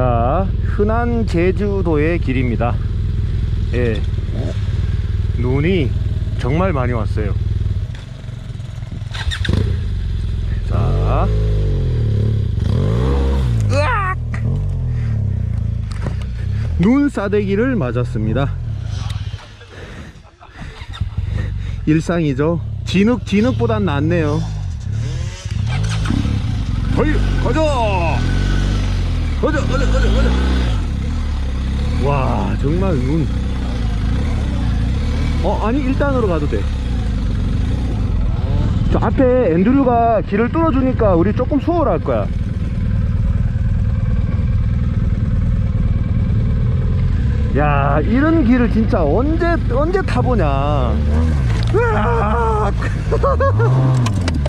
자, 흔한 제주도의 길입니다. 예. 눈이 정말 많이 왔어요. 자. 으악! 눈 싸대기를 맞았습니다. 일상이죠. 진흙, 진흙보단 낫네요. 어이, 가자! 가자, 가자, 가자, 가자! 와, 정말 눈. 어, 아니, 1단으로 가도 돼. 저 앞에 앤드류가 길을 뚫어주니까 우리 조금 수월할 거야. 야, 이런 길을 진짜 언제, 언제 타보냐. 으악!